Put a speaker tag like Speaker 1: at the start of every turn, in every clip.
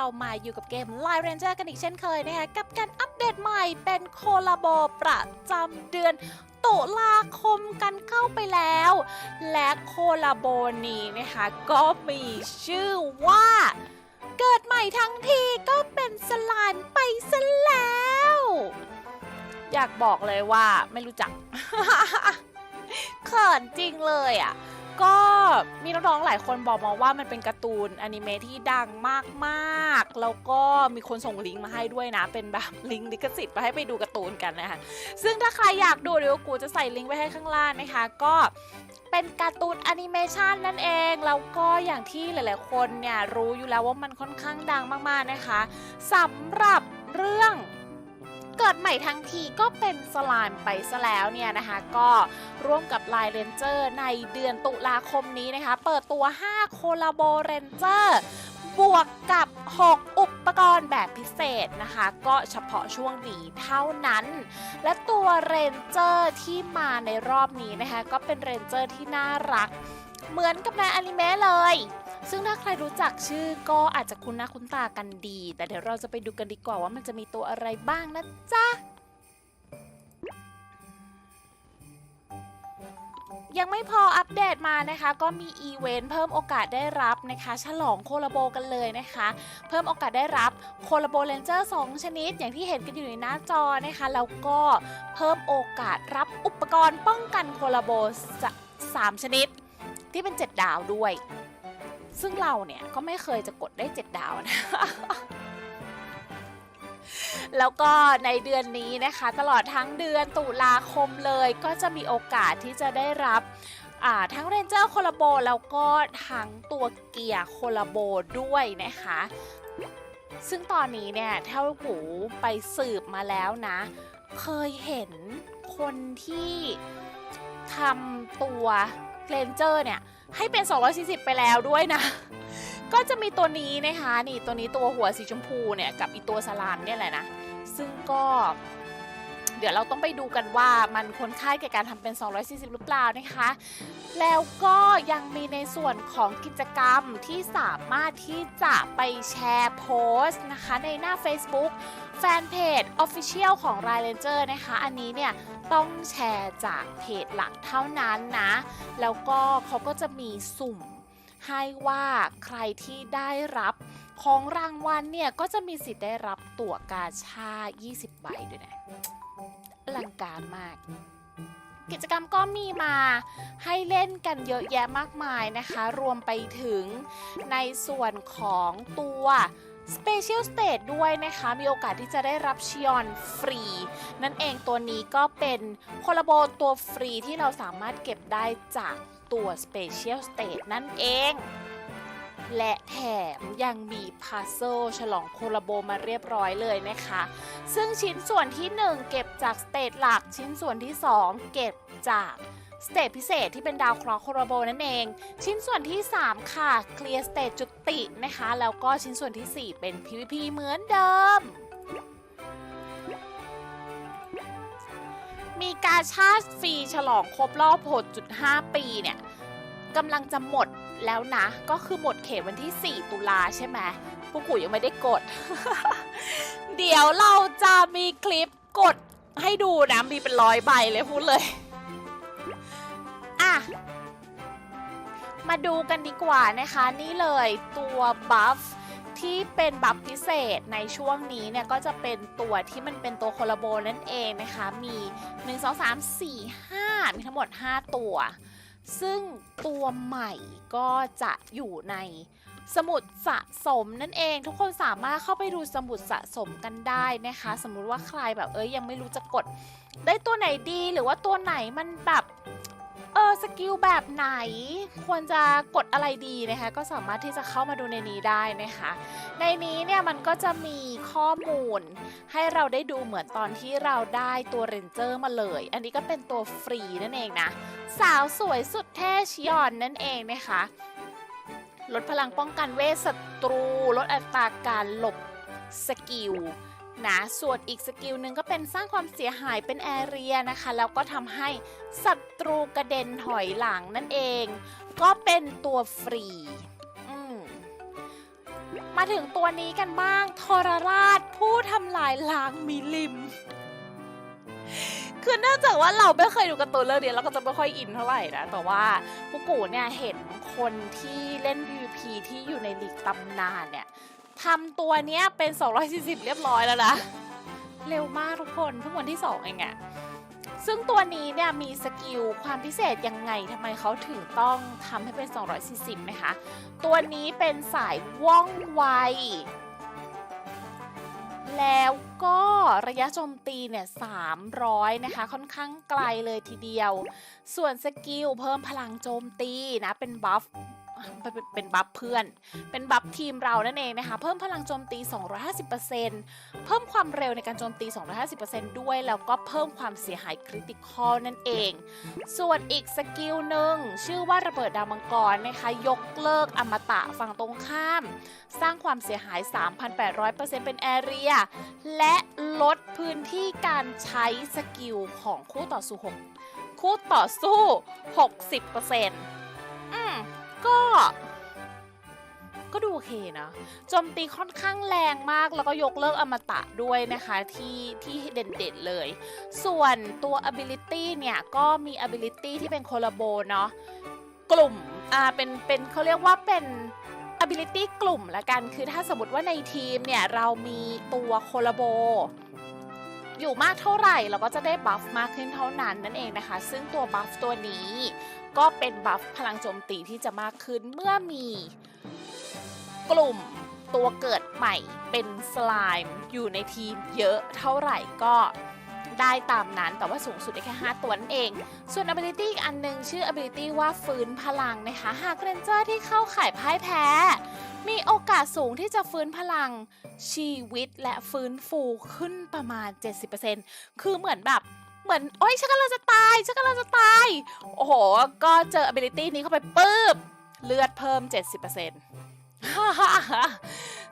Speaker 1: เรามาอยู่กับเกม Line Ranger กันอีกเช่นเคยนะคะกับการอัปเดตใหม่เป็นโคลาโบประจำเดือนตุลาคมกันเข้าไปแล้ว และโคลาโบนี้นะคะก็มีชื่อว่า เกิดใหม่ทั้งทีก็เป็นสลม์ไปซะแล้ว อยากบอกเลยว่าไม่รู้จักเขินจริงเลยอะ ก็มีน้องๆหลายคนบอกมาว่ามันเป็นการ์ตูนอนิเมะที่ดังมากๆ แล้วก็มีคนส่งลิงก์มาให้ด้วยนะ เป็นแบบลิงก์ลิขสิทธิ์มาให้ไปดูการ์ตูนกันนะคะ ซึ่งถ้าใครอยากดูเดี๋ยวกูจะใส่ลิงก์ไว้ให้ข้างล่างนะคะ ก็เป็นการ์ตูนแอนิเมชันนั่นเอง แล้วก็อย่างที่หลายๆคนเนี่ยรู้อยู่แล้วว่ามันค่อนข้างดังมากๆนะคะสำหรับเรื่อง เกิดใหม่ทั้งทีก็เป็นสไลม์ไปซะแล้วเนี่ยนะคะ ก็ร่วมกับไลน์เรนเจอร์ในเดือนตุลาคมนี้นะคะ เปิดตัว 5 โคลาโบเรนเจอร์บวกกับ 6 อุปกรณ์แบบพิเศษนะคะ ก็เฉพาะช่วงนี้เท่านั้น และตัวเรนเจอร์ที่มาในรอบนี้นะคะ ก็เป็นเรนเจอร์ที่น่ารัก เหมือนกับในอนิเมะเลย ซึ่งถ้าใครรู้จักชื่อก็อาจจะคุ้นหน้าคุ้นตากันดี แต่เดี๋ยวเราจะไปดูกันดีกว่าว่ามันจะมีตัวอะไรบ้างนะจ๊ะ ยังไม่พออัปเดตมานะคะ ก็มีอีเวนต์เพิ่มโอกาสได้รับนะคะ ฉลองโคลาโบกันเลยนะคะ เพิ่มโอกาสได้รับโคลาโบเลนเจอร์2ชนิด อย่างที่เห็นกันอยู่ในหน้าจอนะคะ แล้วก็เพิ่มโอกาสรับอุปกรณ์ป้องกันโคลาโบสามชนิด ที่เป็น 7 ดาวด้วย ซึ่งเราเนี่ยก็ไม่เคยจะกดได้ 7 ดาวนะแล้วก็ในเดือนนี้นะคะ ตลอดทั้งเดือนตุลาคมเลยก็จะมีโอกาสที่จะได้รับทั้งเรนเจอร์โคลาโบแล้วก็ทั้งตัวเกียร์โคลาโบด้วยนะคะ ซึ่งตอนนี้เนี่ยเท่าหูไปสืบมาแล้วนะ เคยเห็นคนที่ทำตัวเรนเจอร์เนี่ย ให้เป็น 240 ไปแล้วด้วยนะ ก็จะมีตัวนี้นะคะ นี่ตัวนี้ตัวหัวสีชมพูเนี่ยกับอีตัวสลามเนี่ยแหละนะ ซึ่งก็ เดี๋ยวเราต้องไปดูกันว่ามันควรค่าแก่การทำเป็น 240 หรือเปล่านะคะ แล้วก็ยังมีในส่วนของกิจกรรมที่สามารถที่จะไปแชร์โพสต์นะคะในหน้า Facebook แฟนเพจ Official ของ r y Ranger นะคะ อันนี้เนี่ยต้องแชร์จากเพจหลักเท่านั้นนะ แล้วก็เขาก็จะมีสุ่มให้ว่าใครที่ได้รับของรางวัลเนี่ย ก็จะมีสิทธิ์ได้รับตั๋วกาชา 20 ใบด้วยนะ ลังการมาก กิจกรรมก็มีมาให้เล่นกันเยอะแยะมากมายนะคะ รวมไปถึงในส่วนของตัว Special State ด้วยนะคะ มีโอกาสที่จะได้รับชิออนฟรี นั่นเองตัวนี้ก็เป็นโคลาโบตัวฟรีที่เราสามารถเก็บได้จากตัว Special State นั่นเอง และแถมยังมีพัซเซิลฉลองโคลาโบมาเรียบร้อยเลยนะคะ ซึ่งชิ้นส่วนที่ 1 เก็บจากสเตจหลัก ชิ้นส่วนที่ 2 เก็บจากสเตจพิเศษที่เป็นดาวเคราะห์โคลาโบนั่นเอง ชิ้นส่วนที่ 3 ค่ะ เคลียร์สเตจจุตินะคะ แล้วก็ชิ้นส่วนที่ 4 เป็น PVP เหมือนเดิม มีการชาร์จฟรีฉลองครบรอบ 6.5 ปีเนี่ยกำลังจะหมด แล้วนะ ก็คือหมดเขตวันที่ 4 ตุลาใช่ไหมพวกกูยังไม่ได้กด เดี๋ยวเราจะมีคลิปกดให้ดูนะ มีเป็นร้อยใบเลยพูดเลย อะ มาดูกันดีกว่านะคะ นี่เลยตัวบัฟที่เป็นบัฟพิเศษในช่วงนี้เนี่ย ก็จะเป็นตัวที่มันเป็นตัวโคลาโบนั่นเองนะคะ มี 1 2 3 4 5 มีทั้งหมด 5 ตัว ซึ่งตัวใหม่ก็จะอยู่ในสมุดสะสมนั่นเอง ทุกคนสามารถเข้าไปดูสมุดสะสมกันได้นะคะ สมมุติว่าใครแบบเอ้ยยังไม่รู้จะกด ได้ตัวไหนดีหรือว่าตัวไหนมันแบบ เออสกิลแบบไหน ควรจะกดอะไรดีนะคะ ก็สามารถที่จะเข้ามาดูในนี้ได้นะคะ ในนี้เนี่ยมันก็จะมีข้อมูล ให้เราได้ดูเหมือนตอนที่เราได้ตัวเรนเจอร์มาเลย อันนี้ก็เป็นตัวฟรีนั่นเองนะ สาวสวยสุดเท่ชิออนนั่นเองนะคะ ลดพลังป้องกันเวทศัตรู ลดอัตราการหลบสกิล นะ ส่วนอีกสกิลหนึ่งก็เป็นสร้างความเสียหายเป็นแอเรียนะคะ แล้วก็ทำให้ศัตรูกระเด็นถอยหลังนั่นเอง ก็เป็นตัวฟรีมาถึงตัวนี้กันบ้างทรราชผู้ทำลายล้างมิลิม คือเนื่องจากว่าเราไม่เคยดูการ์ตูนเรื่องนี้เราก็จะไม่ค่อยอินเท่าไหร่นะ แต่ว่าพวกกูเนี่ยเห็นคนที่เล่น PVP ที่อยู่ในลีกตำนานเนี่ย ทำตัวเนี้ยเป็น 240 เรียบร้อยแล้วนะ เร็วมากทุกคนเพิ่งวันที่ 2 เองอะซึ่งตัวนี้เนี่ยมีสกิลความพิเศษยังไงทำไมเขาถึงต้องทำให้เป็น 240นะคะ ตัวนี้เป็นสายว่องไว แล้วก็ระยะโจมตีเนี่ย 300 นะคะ ค่อนข้างไกลเลยทีเดียว ส่วนสกิลเพิ่มพลังโจมตีนะ เป็นบัฟ เป็นเป็นบัฟเพื่อน เป็นบัฟทีมเรานั่นเองนะคะ เพิ่มพลังโจมตี 250%เพิ่มความเร็วในการโจมตี 250%ด้วย แล้วก็เพิ่มความเสียหายคริติคอลนั่นเอง ส่วนอีกสกิลหนึ่งชื่อว่าระเบิดดาวมังกรนะคะ ยกเลิกอมตะฝั่งตรงข้าม สร้างความเสียหาย 3,800%เป็นแอเรีย และลดพื้นที่การใช้สกิลของคู่ต่อสู้6คู่ต่อสู้ 60%อืม ก็ ก็ดูโอเคนะโจมตีค่อนข้างแรงมากแล้วก็ยกเลิกอมตะด้วยนะคะที่ที่เด่นๆเลย ส่วนตัว ability เนี่ย ก็มี ability ที่เป็นโคลาโบเนาะกลุ่มอ่าเป็นเป็นเขาเรียกว่าเป็น ability กลุ่มละกัน คือถ้าสมมติว่าในทีมเนี่ย เรามีตัวโคลาโบอยู่มากเท่าไหร่ เราก็จะได้บัฟมากขึ้นเท่านั้นนั่นเองนะคะ ซึ่งตัวบัฟตัวนี้ ก็เป็นบัฟพลังโจมตีที่จะมากขึ้นเมื่อมีกลุ่มตัวเกิดใหม่เป็นสไลม์อยู่ในทีมเยอะเท่าไหร่ก็ได้ตามนั้นแต่ว่าสูงสุดได้แค่ 5 ตัวนั่นเอง ส่วน ability อีกอันหนึงชื่อ ability ว่าฟื้นพลังนะคะ หากเรนเจอร์ที่เข้าข่ายพ่ายแพ้ มีโอกาสสูงที่จะฟื้นพลังชีวิตและฟื้นฟูขึ้นประมาณ 70%คือเหมือนแบบ เหมือนโอ๊ยฉันกำลังจะตายฉันกำลังจะตาย โอ้โห ก็เจอ ability นี้เข้าไปปุ๊บ เลือดเพิ่ม 70%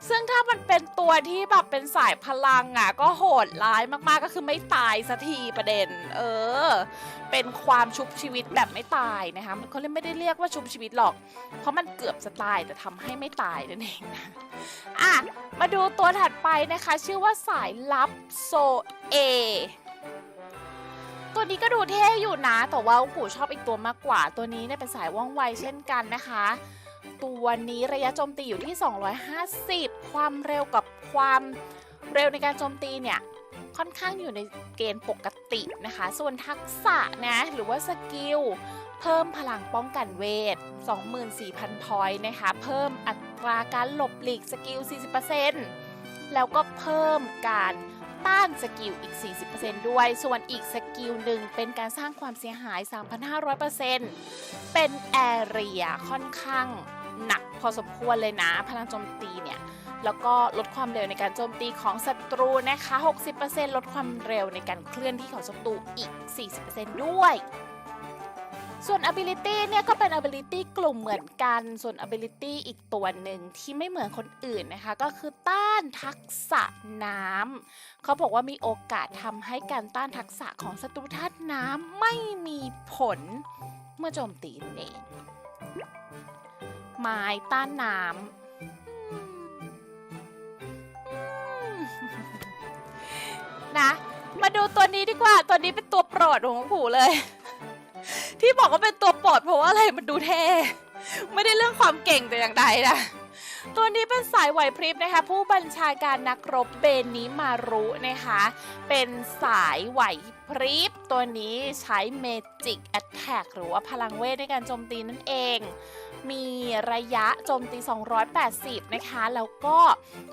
Speaker 1: ซึ่งถ้ามันเป็นตัวที่แบบเป็นสายพลังอะ ก็โหดร้ายมาก ๆ ก็คือไม่ตายสักทีประเด็น เออ เป็นความชุบชีวิตแบบไม่ตายนะคะมันเขาเรียกไม่ได้เรียกว่าชุบชีวิตหรอก เพราะมันเกือบจะตายแต่ทำให้ไม่ตายนั่นเองนะอะ มาดูตัวถัดไปนะคะ ชื่อว่าสายลับโซเอ ตัวนี้ก็ดูเท่อยู่นะ แต่ว่าผู้ชอบอีกตัวมากกว่า ตัวนี้เนี่ยเป็นสายว่องไวเช่นกันนะคะ ตัวนี้ระยะโจมตีอยู่ที่ 250 ความเร็วกับความเร็วในการโจมตีเนี่ยค่อนข้างอยู่ในเกณฑ์ปกตินะคะ ส่วนทักษะนะหรือว่าสกิลเพิ่มพลังป้องกันเวท 24,000 พอยต์นะคะ เพิ่มอัตราการหลบหลีกสกิล 40%แล้วก็เพิ่มการ ต้านสกิลอีก 40%ด้วย ส่วนอีกสกิลหนึ่งเป็นการสร้างความเสียหาย 3,500%เป็นแอเรียค่อนข้างหนักพอสมควรเลยนะ พลังโจมตีเนี่ย แล้วก็ลดความเร็วในการโจมตีของศัตรูนะคะ 60%ลดความเร็วในการเคลื่อนที่ของศัตรูอีก 40%ด้วย ส่วน ability เนี่ยก็เป็น ability กลุ่มเหมือนกัน ส่วน ability อีกตัวหนึ่งที่ไม่เหมือนคนอื่นนะคะ ก็คือต้านทักษะน้ำเขาบอกว่ามีโอกาสทำให้การต้านทักษะของศัตรูธาตุน้ำไม่มีผลเมื่อโจมตีนั่นเองไม้ต้านน้ำนะมาดูตัวนี้ดีกว่า ตัวนี้เป็นตัวโปรดของผูเลย ที่บอกว่าเป็นตัวโปรดเพราะว่าอะไรมันดูเท่ไม่ได้เรื่องความเก่งแต่อย่างใดนะตัวนี้เป็นสายไหวพริบนะคะ ผู้บัญชาการนักรบเบนิมารุนะคะ เป็นสายไหวพริบตัวนี้ใช้เมจิกแอตแทกหรือว่าพลังเวทในการโจมตีนั่นเอง มีระยะโจมตี 280 นะคะ แล้วก็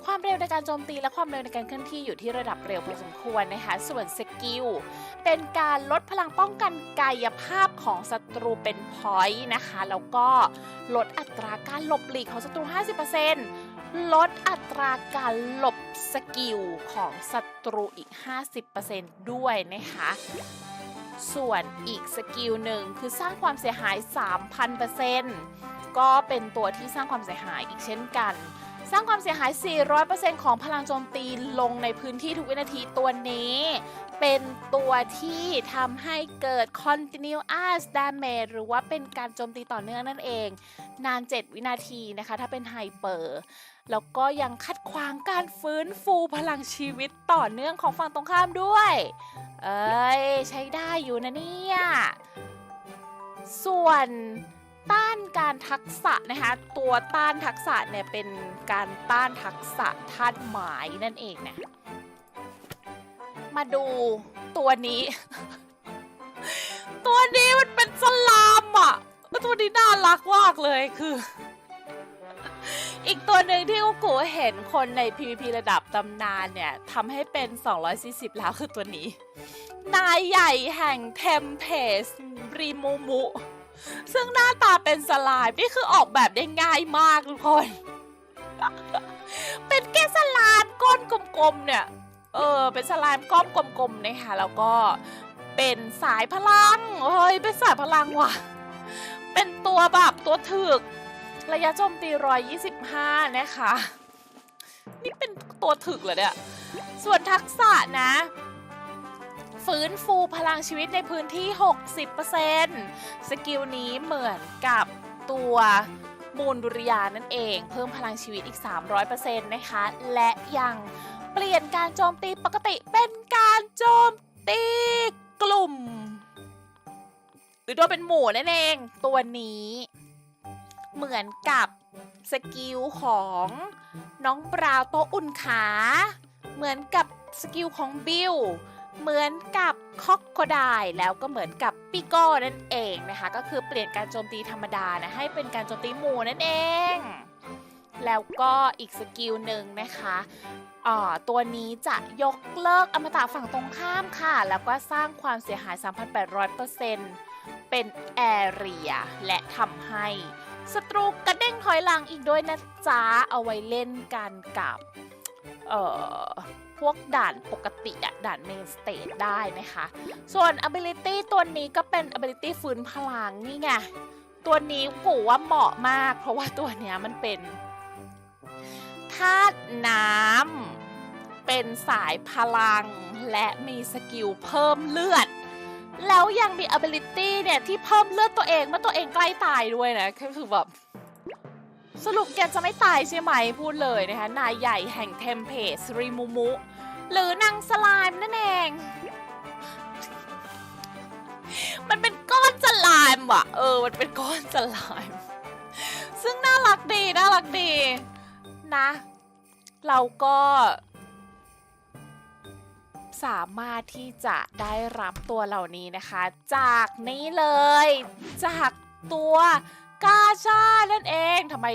Speaker 1: ความเร็วในการโจมตีและความเร็วในการเคลื่อนที่อยู่ที่ระดับเร็วพอสมควรนะคะ ส่วนสกิลเป็นการลดพลังป้องกันกายภาพของศัตรูเป็นพอยต์นะคะ แล้วก็ลดอัตราการหลบหลีกของศัตรู 50%ลดอัตราการหลบสกิลของศัตรูอีก 50%ด้วยนะคะ ส่วนอีกสกิลหนึ่งคือสร้างความเสียหาย 3,000%ก็เป็นตัวที่สร้างความเสียหายอีกเช่นกัน สร้างความเสียหาย 400%ของพลังโจมตีลงในพื้นที่ทุกวินาทีตัวนี้ เป็นตัวที่ทำให้เกิด continuous damage หรือว่าเป็นการโจมตีต่อเนื่องนั่นเอง นาน 7 วินาทีนะคะ ถ้าเป็นไฮเปอร์แล้วก็ยังคัดขวางการฟื้นฟูพลังชีวิตต่อเนื่องของฝั่งตรงข้ามด้วย เอ้ย ใช้ได้อยู่นะเนี่ย ส่วนต้านการทักษะนะคะ ตัวต้านทักษะเนี่ยเป็นการต้านทักษะธาตุไม้นั่นเองนะ มาดูตัวนี้ ตัวนี้มันเป็นสลามอะแล้วตัวนี้น่ารักมากเลยคือ อีกตัวหนึ่งที่กูกูเห็นคนใน PVP ระดับตำนานเนี่ยทำให้เป็น 240 แล้วคือตัวนี้ นายใหญ่แห่งเทมเพสรีมูมุซึ่งหน้าตาเป็นสลายนี่คือออกแบบได้ง่ายมากทุกคน เป็นแค่สลามก้นกลมๆเนี่ย เออ เป็นสไลามก้อนกลมๆนะคะแล้วก็เป็นสายพลังเฮ้ยเป็นสายพลังว่ะ เป็นตัวแบบตัวถึก ระยะโจมตี125นะคะ นี่เป็นตัวถึกเหรอเนี่ย ส่วนทักษะนะฟื้นฟูพลังชีวิตในพื้นที่ 60%สกิลนี้เหมือนกับตัวมูลดุริยานั่นเอง เพิ่มพลังชีวิตอีก 300%นะคะ และยัง เปลี่ยนการโจมตีปกติเป็นการโจมตีกลุ่ม หรือโดยเป็นหมู่นั่นเองตัวนี้ เหมือนกับสกิลของน้องบราวโตอุ่นขา เหมือนกับสกิลของบิลเหมือนกับคอกโคไดแล้วก็เหมือนกับปิโก้นั่นเองนะคะ ก็คือเปลี่ยนการโจมตีธรรมดานะให้เป็นการโจมตีหมู่นั่นเอง แล้วก็อีกสกิลหนึ่งนะคะตัวนี้จะยกเลิกอมตะฝั่งตรงข้ามค่ะ แล้วก็สร้างความเสียหาย 3,800%เป็นแอเรียและทำให้ศัตรูกระเด้งถอยหลังอีกด้วยนะจ๊ะ เอาไว้เล่นกันกับ เอ่อ พวกด่านปกติอะด่านเมนสเตจได้นะคะ ส่วน ability ตัวนี้ก็เป็น ability ฟื้นพลังนี่ไง ตัวนี้กูว่าเหมาะมาก เพราะว่าตัวเนี้ยมันเป็น ธาตุน้ำเป็นสายพลังและมีสกิลเพิ่มเลือด แล้วยังมี ability เนี่ยที่เพิ่มเลือดตัวเองเมื่อตัวเองใกล้ตายด้วยนะก็คือแบบสรุปแกจะไม่ตายใช่ไหมพูดเลยนะคะนายใหญ่แห่งเทมเพสริมูมุ หรือนางสลามนั่นเอง มันเป็นก้อนสลามว่ะ เออ มันเป็นก้อนสลามซึ่งน่ารักดี น่ารักดี นะ เราก็สามารถที่จะได้รับตัวเหล่านี้นะคะ จากนี้เลย จากตัวกาชานั่นเองทำไม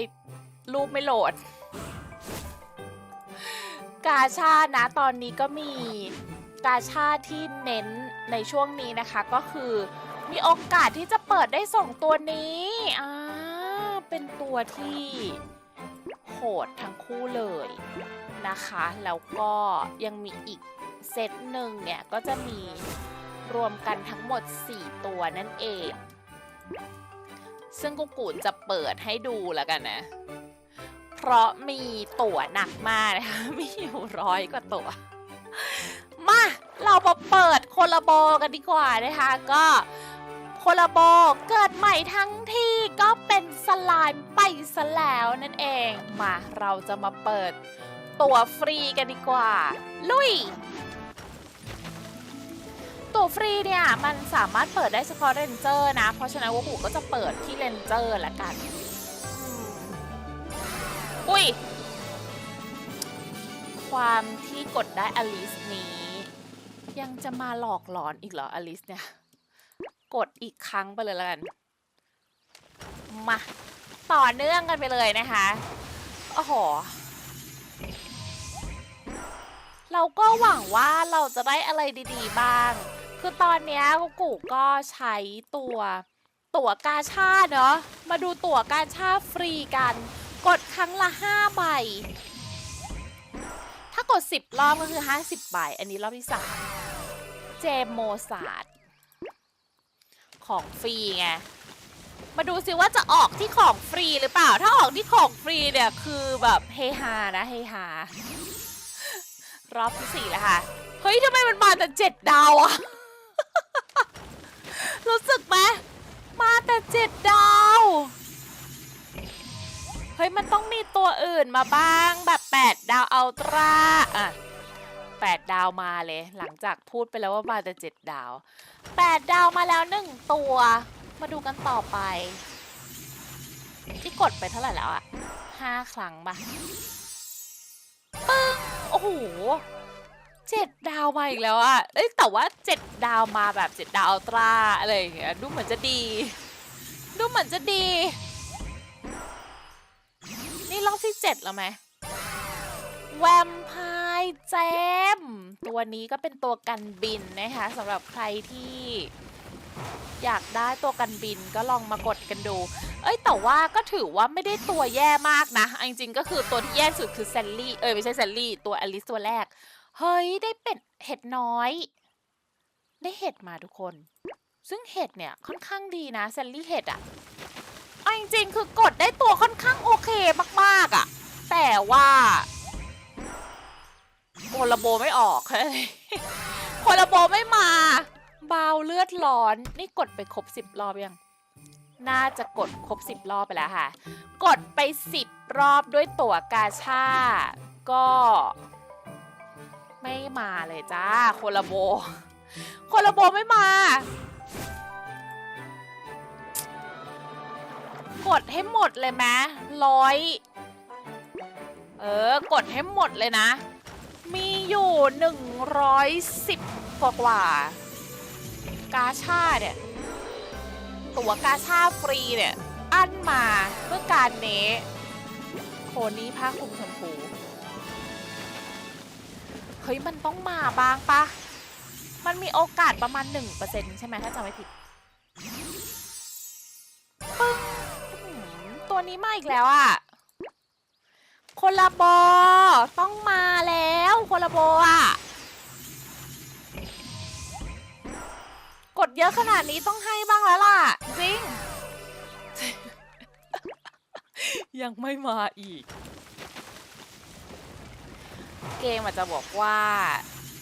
Speaker 1: รูปไม่โหลด กาชานะตอนนี้ก็มีกาชาที่เน้นในช่วงนี้นะคะก็คือมีโอกาสที่จะเปิดได้ส่งตัวนี้อ่าเป็นตัวที่ โหดทั้งคู่เลยนะคะ แล้วก็ยังมีอีกเซตหนึ่งเนี่ยก็จะมีรวมกันทั้งหมด 4 ตัวนั่นเอง ซึ่งกุกูจะเปิดให้ดูแล้วกันนะ เพราะมีตั๋วหนักมากนะคะ มีอยู่ร้อยกว่าตั๋ว มา เรามาเปิดโคลาโบกันดีกว่านะคะ ก็ โคลาโบเกิดใหม่ทั้งที่ก็เป็นสลามไปซะแล้วนั่นเอง มาเราจะมาเปิดตั๋วฟรีกันดีกว่า ลุย ตั๋วฟรีเนี่ย มันสามารถเปิดได้เฉพาะเรนเจอร์นะ เพราะฉะนั้นว่าหูก็จะเปิดที่เรนเจอร์ละกัน อุ้ย ความที่กดได้อลิสนี้ ยังจะมาหลอกหลอนอีกเหรออลิสเนี่ย กดอีกครั้งไปเลยและกัน มาต่อเนื่องกันไปเลยนะคะ โอ้โห เราก็หวังว่าเราจะได้อะไรดีๆบ้าง คือตอนเนี้ยกุกูก็ใช้ตัวตั๋วกาชาเนาะ มาดูตั๋วกาชาฟรีกัน กดครั้งละ 5 ใบ ถ้ากด 10 รอบก็คือ 50 ใบ อันนี้รอบที่ 3 เจมโมซาด ของฟรีไง มาดูซิว่าจะออกที่ของฟรีหรือเปล่า ถ้าออกที่ของฟรีเนี่ยคือแบบเฮฮานะเฮฮารอบที่สี่แล้วค่ะ เฮ้ยทำไมมันมาแต่เจ็ดดาวอะรู้สึกไหมมาแต่เจ็ดดาว เฮ้ยมันต้องมีตัวอื่นมาบ้างแบบแปดดาวอัลตร้าอะ แปดดาวมาเลย หลังจากพูดไปแล้วว่ามาแต่เจ็ดดาวแปดดาวมาแล้วหนึ่งตัว มาดูกันต่อไป ที่กดไปเท่าไหร่แล้วอะห้าครั้งปะปึ้งโอ้โหเจ็ดดาวมาอีกแล้วอะเอ้ยแต่ว่าเจ็ดดาวมาแบบเจ็ดดาวอัลตร้าอะไรอย่างเงี้ยดูเหมือนจะดี ดูเหมือนจะดี นี่รอบที่เจ็ดแล้วไหมแวมพร์ แจม ตัวนี้ก็เป็นตัวกันบินนะคะสำหรับใครที่อยากได้ตัวกันบินก็ลองมากดกันดู เอ้ยแต่ว่าก็ถือว่าไม่ได้ตัวแย่มากนะอจริงๆก็คือตัวที่แย่สุดคือแซลลี่ เอ้ยไม่ใช่แซลลี่ ตัวอลิสตัวแรก เฮ้ยได้เป็ดเห็ดน้อย ได้เห็ดมาทุกคน ซึ่งเห็ดเนี่ยค่อนข้างดีนะแซลลี่เห็ดอะเอาจริงๆคือกดได้ตัวค่อนข้างโอเคมากๆอะแต่ว่า โคลาโบไม่ออกโคลาโบไม่มา เบาเลือดร้อน นี่กดไปครบสิบรอบยัง น่าจะกดครบสิบรอบไปแล้วค่ะ กดไปสิบรอบด้วยตั๋วกาชา ก็ ไม่มาเลยจ้าโคลาโบโคลาโบไม่มา กดให้หมดเลยไหมร้อย เออ กดให้หมดเลยนะ มีอยู่หนึ่งร้อยสิบกว่ากว่ากาชาเนี่ย ตั๋วกาชาฟรีเนี่ย อั้นมาเพื่อการเน้โคนี่ผ้าคลุมชมพู เฮ้ย มันต้องมาบ้างปะ มันมีโอกาสประมาณ 1%ใช่ไหมถ้าจำไม่ผิดปึ้งตัวนี้มาอีกแล้วอะ คนละบอต้องมาแล้วคนละบออะกดเยอะขนาดนี้ต้องให้บ้างแล้วล่ะ จริง ยังไม่มาอีก เกมอาจจะบอกว่า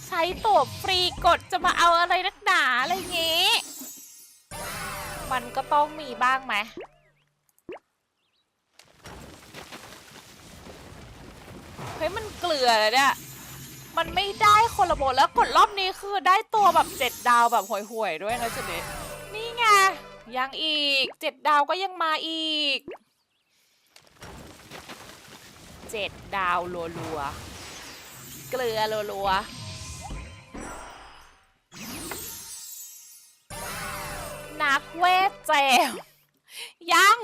Speaker 1: ใช้ตัวฟรีกดจะมาเอาอะไรนักหนาอะไรอย่างงี้ มันก็ต้องมีบ้างไหม เฮ้ยมันเกลือเลยเนี่ยมันไม่ได้คนละโบทแล้วกดรอบนี้คือได้ตัวแบบเจ็ดดาวแบบห่วยๆด้วยนะจุดนี้นี่ไงยังอีกเจ็ดดาวก็ยังมาอีกเจ็ดดาวรัวๆเกลือรัวๆนักเวทแจมยัง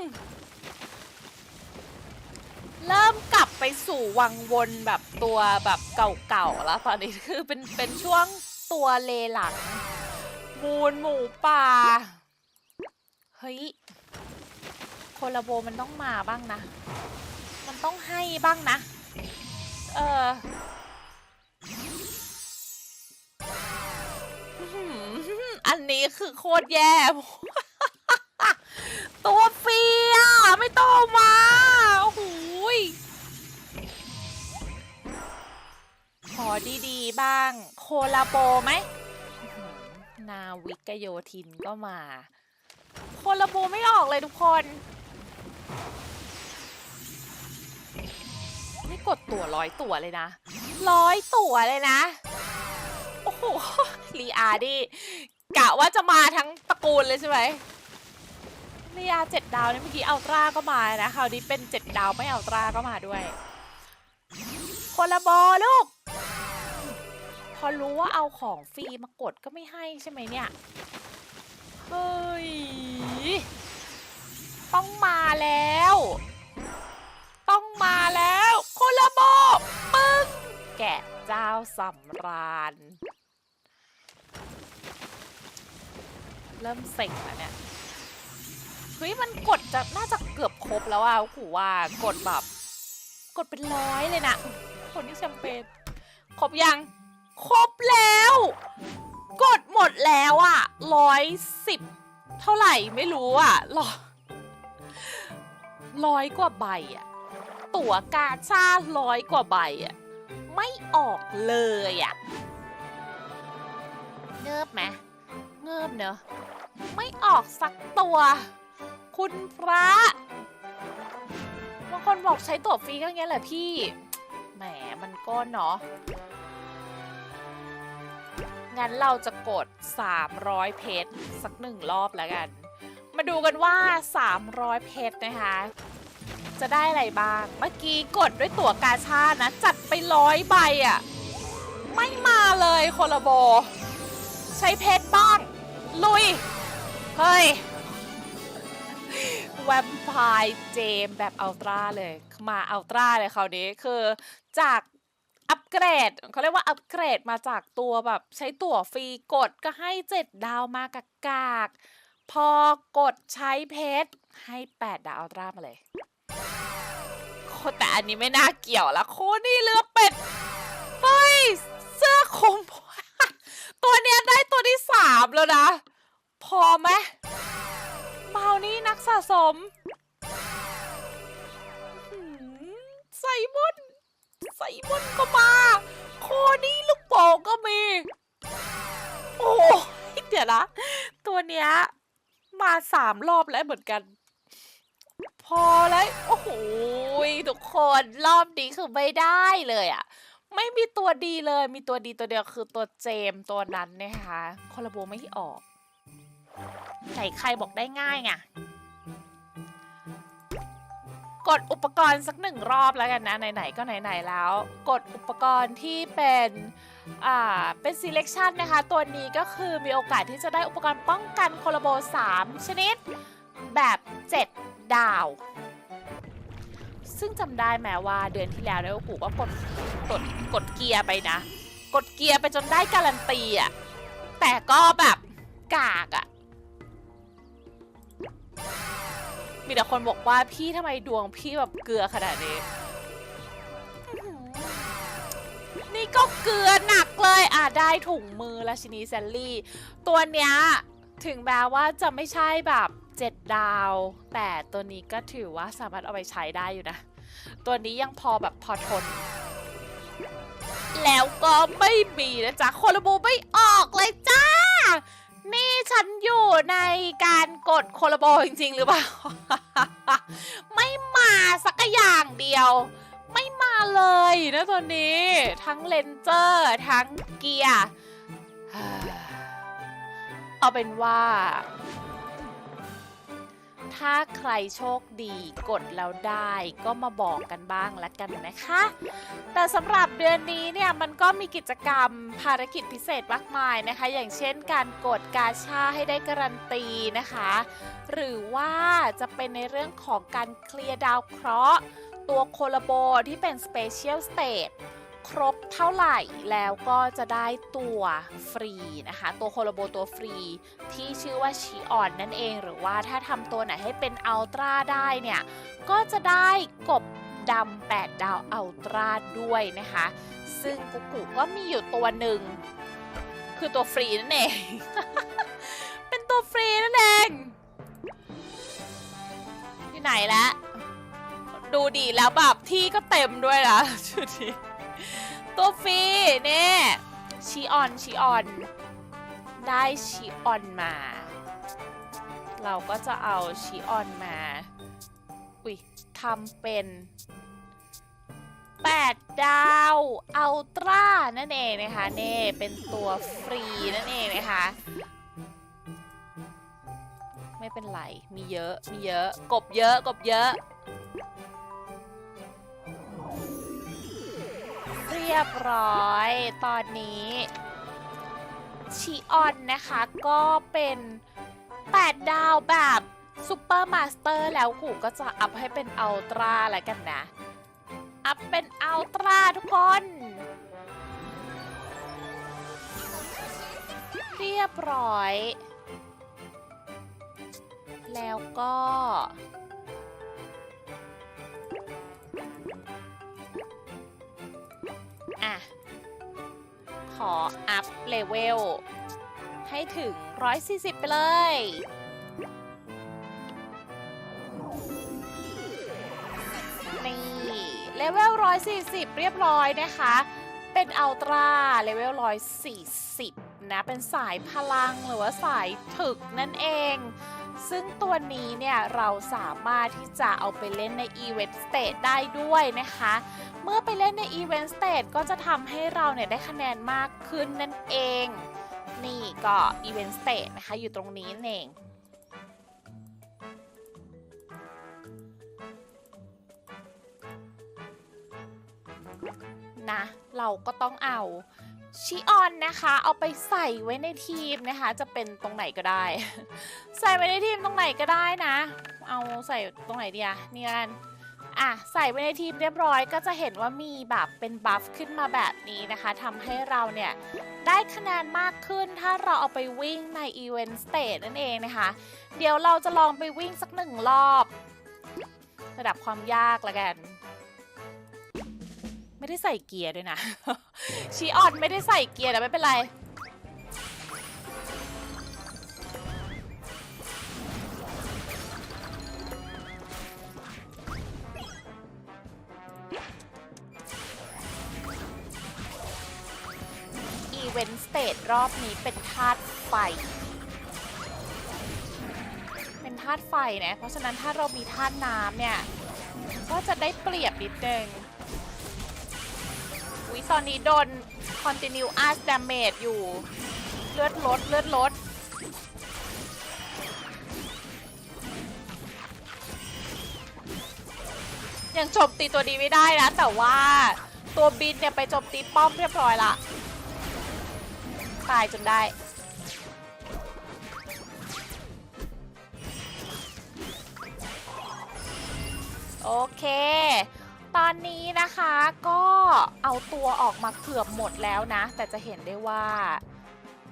Speaker 1: เริ่มกลับไปสู่วังวนแบบตัวแบบเก่าๆแล้วตอนนี้คือเป็นเป็นช่วงตัวเลหลัง มูนหมูป่า เฮ้ยโคลาโบมันต้องมาบ้างนะ มันต้องให้บ้างนะ เอออันนี้คือโคตรแย่ ตัวฟรีอะ ไม่ต้องมา ขอดีๆ บ้าง โคลาโบไหม นาวิกโยธินก็มา โคลาโบไม่ออกเลยทุกคน นี่กดตั๋วร้อยตั๋วเลยนะร้อยตั๋วเลยนะ โอ้โห ลีอาดิกะว่าจะมาทั้งตระกูลเลยใช่ไหมลีอาเจ็ดดาวเนี่ยเมื่อกี้อัลตร้าก็มานะคราวนี้เป็นเจ็ดดาวไม่อัลตร้าก็มาด้วยคนละบอลูก พอรู้ว่าเอาของฟรีมากดก็ไม่ให้ใช่ไหมเนี่ย เฮ้ย ต้องมาแล้ว ต้องมาแล้วคนละบปึ้งแกะเจ้าสำราญ เริ่มเซ็งแล้วเนี่ยเฮ้ยมันกดจะน่าจะเกือบครบแล้วอะกูว่ากดแบบ กดเป็นร้อยเลยนะคนที่แชมเปญครบยัง ครบแล้ว กดหมดแล้วอะร้อยสิบเท่าไหร่ไม่รู้อะรอร้อยกว่าใบอะตั๋วกาชาร้อยกว่าใบอะไม่ออกเลยอะเงิบไหมเงิบเนอะไม่ออกสักตัว คุณพระบางคนบอกใช้ตั๋วฟรีก็งเงี้ยแหละพี่ แหมมันก็เนาะ งั้นเราจะกด 300 เพชรสักหนึ่งรอบแล้วกัน มาดูกันว่า 300 เพชรนะคะ จะได้อะไรบ้าง เมื่อกี้กดด้วยตั๋วกาชาดนะ จัดไปร้อยใบอะไม่มาเลยโคลาโบ ใช้เพชรบ้าง ลุย เฮ้ยแวมไพร์เจมแบบอัลตร้าเลย มาอัลตร้าเลยคราวนี้คือจาก เกรดเขาเรียกว่าอัปเกรดมาจากตัวแบบใช้ตั๋วฟรีกดก็ให้เจ็ดดาวมากกากพอกดใช้เพชรให้แปดดาวอัลตร้ามาเลยโคแต่อันนี้ไม่น่าเกี่ยวละโคนี่เลือกเป็ดเฮ้ย เสื้อคลุมตัวเนี้ยได้ตัวที่สามแล้วนะ พอไหมเมานี่นักสะสมหืมไซมอน ไซมอนก็มา โคนี่ลูกโป่งก็มี โอ้ยเดี๋ยวนะ ตัวเนี้ย มาสามรอบแล้วเหมือนกัน พอแล้ว โอ้โหทุกคนรอบนี้คือไม่ได้เลยอะไม่มีตัวดีเลย มีตัวดีตัวเดียวคือตัวเจมตัวนั้นนะคะโคลาโบไม่ออกไหนใครบอกได้ง่ายไง กดอุปกรณ์สักหนึ่งรอบแล้วกันนะ ไหนๆก็ไหนๆแล้ว กดอุปกรณ์ที่เป็นอ่าเป็น selection นะคะ ตัวนี้ก็คือมีโอกาสที่จะได้อุปกรณ์ป้องกันโคลโบ 3 ชนิด แบบ 7 ดาว ซึ่งจำได้แม้ว่าเดือนที่แล้วเนี่ยโอ้โหก็กดกดกดเกียร์ไปนะ กดเกียร์ไปจนได้การันตีอะแต่ก็แบบกากอะ มีแต่คนบอกว่าพี่ทำไมดวงพี่แบบเกลือขนาดนี้ นี่ก็เกลือหนักเลยอะได้ถุงมือราชินีแซลลี่ ตัวเนี้ยถึงแม้ว่าจะไม่ใช่แบบเจ็ดดาว แต่ตัวนี้ก็ถือว่าสามารถเอาไปใช้ได้อยู่นะ ตัวนี้ยังพอแบบพอทน แล้วก็ไม่มีนะจ๊ะโคโลโบไม่ออกเลยจ้า นี่ฉันอยู่ในการกดโคลาโบจริง ๆ หรือเปล่า ไม่มาสักอย่างเดียว ไม่มาเลยนะตัวนี้ ทั้งเลนเจอร์ ทั้งเกียร์ เอาเป็นว่า ถ้าใครโชคดีกดแล้วได้ก็มาบอกกันบ้างละกันนะคะ แต่สำหรับเดือนนี้เนี่ยมันก็มีกิจกรรมภารกิจพิเศษมากมายนะคะ อย่างเช่นการกดกาชาให้ได้การันตีนะคะ หรือว่าจะเป็นในเรื่องของการเคลียร์ดาวเคราะห์ตัวโคลาโบที่เป็น Special State ครบเท่าไหร่แล้วก็จะได้ตัวฟรีนะคะ ตัวโคโลโบตัวฟรี ที่ชื่อว่าชีออนนั่นเองหรือว่าถ้าทำตัวไหนให้เป็นอัลตร้าได้เนี่ย ก็จะได้กบดำ8 ดาวอัลตร้าด้วยนะคะ ซึ่งกุกุก็มีอยู่ตัวหนึ่ง คือตัวฟรีนั่นเอง เป็นตัวฟรีนั่นเองที่ไหนแล้วดูดีแล้วแบบที่ก็เต็มด้วยนะชุดนี้ ตัวฟรีเนี่ยชีออนชีออน ได้ชีออนมา เราก็จะเอาชีออนมา อุ้ยทำเป็น8ดาวอัลตร้านั่นเองนะคะเน่เป็นตัวฟรีนั่นเองนะคะ ไม่เป็นไร มีเยอะ มีเยอะ กบเยอะ กบเยอะ เรียบร้อย ตอนนี้ชีออนนะคะก็เป็น 8 ดาวแบบซูเปอร์มาสเตอร์แล้วกูก็จะอัพให้เป็นอัลตร้าแล้วกันนะ อัพเป็นอัลตร้าทุกคน เรียบร้อย แล้วก็ อะ ขออัพเลเวลให้ถึง 140 ไปเลย นี่เวล 140 เรียบร้อยนะคะ เป็นอัลตร้าเลเวล 140 นะ เป็นสายพลังหรือว่าสายถึกนั่นเอง ซึ่งตัวนี้เนี่ยเราสามารถที่จะเอาไปเล่นใน Event Stage ได้ด้วยนะคะ เมื่อไปเล่นใน Event Stage ก็จะทำให้เราเนี่ยได้คะแนนมากขึ้นนั่นเอง นี่ก็ Event Stage นะคะอยู่ตรงนี้นั่นเองนะเราก็ต้องเอา ชิออนนะคะ เอาไปใส่ไว้ในทีมนะคะ จะเป็นตรงไหนก็ได้ ใส่ไว้ในทีมตรงไหนก็ได้นะ เอาใส่ตรงไหนดีอะนี่กันอะใส่ไว้ในทีมเรียบร้อยก็จะเห็นว่ามีแบบเป็นบัฟขึ้นมาแบบนี้นะคะทำให้เราเนี่ยได้คะแนนมากขึ้นถ้าเราเอาไปวิ่งในอีเวนต์สเตจนั่นเองนะคะ เดี๋ยวเราจะลองไปวิ่งสักหนึ่งรอบ ระดับความยากละกัน ไม่ได้ใส่เกียร์ด้วยนะ ชีออนไม่ได้ใส่เกียร์แต่ไม่เป็นไร อีเวนต์สเตจรอบนี้เป็นธาตุไฟ เป็นธาตุไฟนะ เพราะฉะนั้นถ้าเรามีธาตุน้ำเนี่ย ก็จะได้เปรียบนิดนึง วิตอนนี้โดน continuous damage อยู่ เลือดลด เลือดลด ยังจมตีตัวดีไม่ได้นะ แต่ว่าตัวบินเนี่ยไปจมตีป้อมเรียบร้อยละ ตายจนได้โอเค ตอนนี้นะคะก็เอาตัวออกมาเกือบหมดแล้วนะ แต่จะเห็นได้ว่า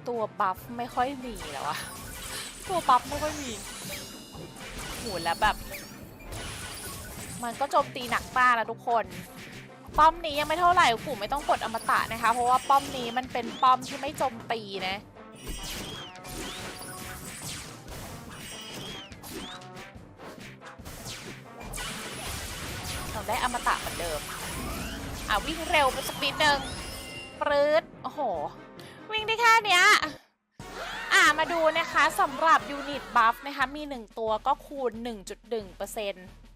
Speaker 1: ตัวบัฟไม่ค่อยมีแล้วอะตัวบัฟไม่ค่อยมีหูแล้วแบบ มันก็โจมตีหนักมากแล้วทุกคน ป้อมนี้ยังไม่เท่าไหร่กูไม่ต้องกดอมตะนะคะ เพราะว่าป้อมนี้มันเป็นป้อมที่ไม่โจมตีนะ ได้อมตะเหมือนเดิม อะวิ่งเร็วไปสักนิดนึงปรื๊ดโอ้โห วิ่งได้แค่เนี้ย อะมาดูนะคะสำหรับยูนิตบัฟนะคะ มี 1 ตัวก็คูณ 1.1%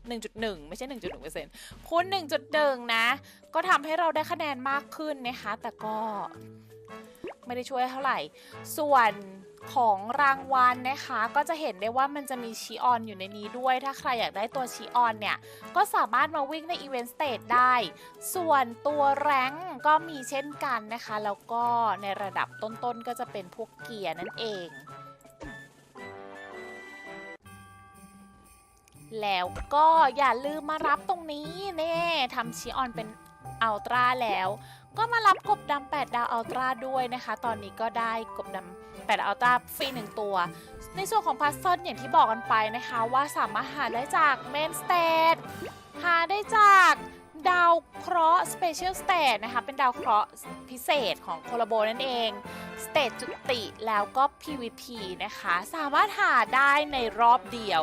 Speaker 1: 1.1 ไม่ใช่ 1.1%คูณ 1.1 นะ ก็ทำให้เราได้คะแนนมากขึ้นนะคะ แต่ก็ไม่ได้ช่วยเท่าไหร่ ส่วน ของรางวัลนะคะ ก็จะเห็นได้ว่ามันจะมีชีออนอยู่ในนี้ด้วย ถ้าใครอยากได้ตัวชีออนเนี่ย ก็สามารถมาวิ่งในอีเวนต์สเตจได้ ส่วนตัวแรงก็มีเช่นกันนะคะ แล้วก็ในระดับต้นๆก็จะเป็นพวกเกียร์นั่นเองแล้วก็อย่าลืมมารับตรงนี้เน่ทำชีออนเป็นอัลตร้าแล้ว ก็มารับกบดำ8ดาวอัลตร้าด้วยนะคะ ตอนนี้ก็ได้กบดำ 8อัลตร้าฟรี1ตัว ในส่วนของพัซเซิลอย่างที่บอกกันไปนะคะว่าสามารถหาได้จากเมนสเตทหาได้จากดาวเคราะห์สเปเชียลสเตทนะคะ เป็นดาวเคราะห์พิเศษของโคลโบนั่นเองสเตจจุติแล้วก็ PVP นะคะ สามารถหาได้ในรอบเดียว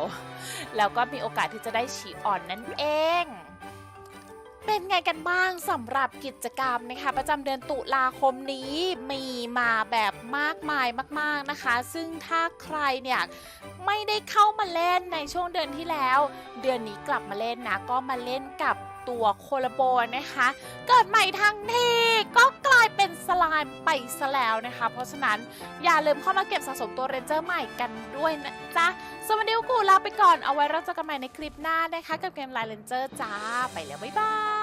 Speaker 1: แล้วก็มีโอกาสที่จะได้ฉีออนนั่นเอง เป็นไงกันบ้างสำหรับกิจกรรมนะคะประจำเดือนตุลาคมนี้มีมาแบบมากมายมาก ๆนะคะ ซึ่งถ้าใครเนี่ยไม่ได้เข้ามาเล่นในช่วงเดือนที่แล้ว เดือนนี้กลับมาเล่นนะก็มาเล่นกับตัวโคลโบนะคะ เกิดใหม่ทั้งทีก็กลายเป็นสไลม์ไปซะแล้วนะคะ เพราะฉะนั้นอย่าลืมเข้ามาเก็บสะสมตัวเรนเจอร์ใหม่กันด้วยนะจ๊ะสวัสดีกูลาไปก่อนเอาไว้เราเจอกันใหม่ในคลิปหน้านะคะ กับเกมไลน์เรนเจอร์จ้าไปแล้วบ๊ายบาย